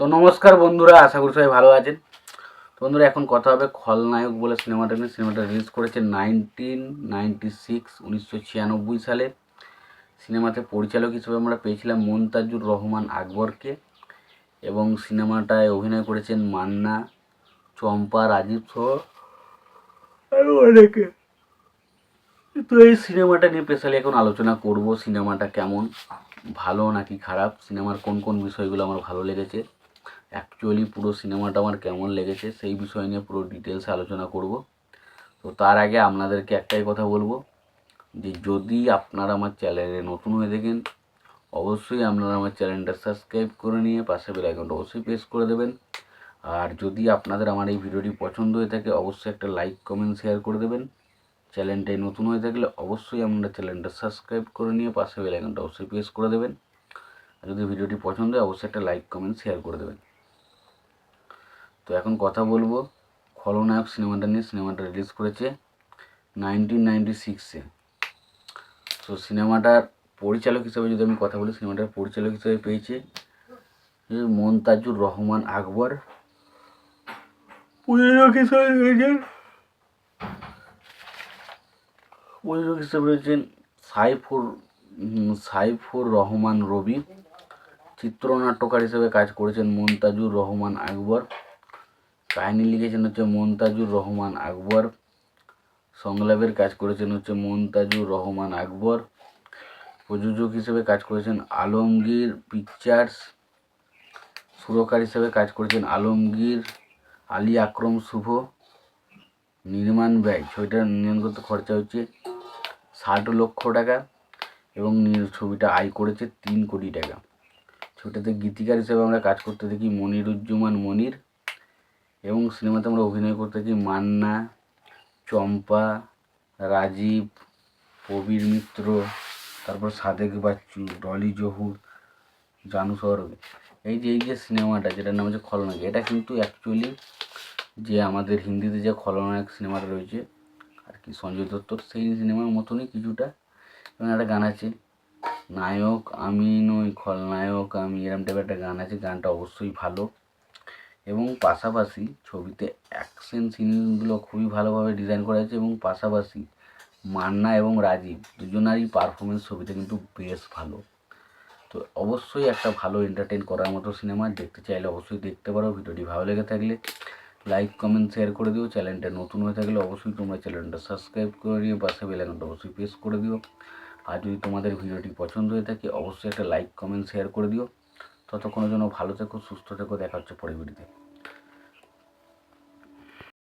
তো নমস্কার বন্ধুরা, আশা করি সবাই ভালো আছেন। তো বন্ধুরা, এখন কথা হবে খলনায়ক বলে সিনেমাটা নিয়ে। সিনেমাটা রিলিজ করেছে নাইনটিন নাইনটি সিক্স উনিশশো ছিয়ানব্বই সালে। সিনেমাতে পরিচালক হিসেবে আমরা পেয়েছিলাম মন্তাজুর রহমান আকবরকে এবং সিনেমাটায় অভিনয় করেছেন মান্না, চম্পা, রাজীব সহ আরও অনেকে। তো এই সিনেমাটা নিয়ে স্পেশালি এখন আলোচনা করব, সিনেমাটা কেমন, ভালো নাকি খারাপ, সিনেমার কোন কোন বিষয়গুলো আমার ভালো লেগেছে। অ্যাকচুয়ালি পুরো সিনেমাটা আমার কেমন লেগেছে, সেই বিষয় নিয়ে পুরো ডিটেলসে আলোচনা করব। তো তার আগে আপনাদেরকে একটাই কথা বলব, যে যদি আপনারা আমার চ্যানেলে নতুন হয়ে থাকেন, অবশ্যই আপনারা আমার চ্যানেলটা সাবস্ক্রাইব করে নিয়ে পাশে বেল আইকনটা অবশ্যই প্রেস করে দেবেন। আর যদি আপনাদের আমার এই ভিডিওটি পছন্দ হয়ে থাকে, অবশ্যই একটা লাইক কমেন্ট শেয়ার করে দেবেন। চ্যানেলটাই নতুন হয়ে থাকলে অবশ্যই আপনারা চ্যানেলটা সাবস্ক্রাইব করে নিয়ে পাশে বেল আইকনটা অবশ্যই প্রেস করে দেবেন। আর যদি ভিডিওটি পছন্দ হয়, অবশ্যই একটা লাইক কমেন্ট শেয়ার করে দেবেন। তো এখন কথা বলব। খলনায়ক সিনেমাটা নিয়ে। সিনেমাটা রিলিজ করেছে নাইনটিন নাইনটি সিক্সে তো সিনেমাটার পরিচালক হিসেবে যদি আমি কথা বলি, সিনেমাটার পরিচালক হিসেবে পেয়েছে মন্তাজুর রহমান আকবর। প্রযোজক হিসেবে পেয়েছেন প্রযোজক হিসেবে রয়েছেন সাইফুর সাইফুর রহমান রবি। চিত্রনাট্যকার হিসেবে কাজ করেছেন মন্তাজুর রহমান আকবর। কাহিনী লিখেছেন হচ্ছে মন্তাজুর রহমান আকবর। সংলাপের কাজ করেছেন হচ্ছে মন্তাজুর রহমান আকবর। প্রযোজক হিসেবে কাজ করেছেন আলমগীর পিকচার্স সুরকার হিসেবে কাজ করেছেন আলমগীর, আলী আকরম শুভ। নির্মাণ ব্যয়, ছবিটার করতে খরচা হচ্ছে ষাট লক্ষ টাকা এবং ছবিটা আয় করেছে তিন কোটি টাকা। ছবিটাতে গীতিকার হিসেবে আমরা কাজ করতে দেখি মনিরুজ্জামান মনির। এবং সিনেমাতে আমরা অভিনয় করতে দেখি মান্না, চম্পা, রাজীব, প্রবীর মিত্র, তারপর সাদেক বাচ্চু, ডলি জহুর, জানু সরব এই যে এই যে সিনেমাটা যেটার নাম হচ্ছে খলনায়ক, এটা কিন্তু অ্যাকচুয়ালি যে আমাদের হিন্দিতে যে খলনায়ক সিনেমাটা রয়েছে, আর কি সঞ্জয় দত্তর, সেই সিনেমার মতনই কিছুটা এবং একটা গান আছে, নায়ক আমি নই খলনায়ক আমি, এরম টাইপের একটা গান আছে, গানটা অবশ্যই ভালো। এবং পাশাপাশি ছবিতে অ্যাকশন সিনগুলো খুবই ভালোভাবে ডিজাইন করা হয়েছে এবং পাশাপাশি মান্না এবং রাজীব দুজনারই পারফরমেন্স ছবিতে কিন্তু বেশ ভালো। তো অবশ্যই একটা ভালো এন্টারটেন করার মতো সিনেমা দেখতে চাইলে অবশ্যই দেখতে পারো। ভিডিওটি ভালো লেগে থাকলে লাইক কমেন্ট শেয়ার করে দিও। চ্যানেলটা নতুন হয়ে থাকলে অবশ্যই তোমরা চ্যানেলটা সাবস্ক্রাইব করে দিও। পাশে বেলাইকনটা অবশ্যই প্রেস করে দিও। আর যদি তোমাদের ভিডিওটি পছন্দ হয়ে থাকে, অবশ্যই একটা লাইক কমেন্ট শেয়ার করে দিও। ততক্ষণের জন্য ভালো থেকো সুস্থ থেকো দেখা হচ্ছে পরের ভিডিওতে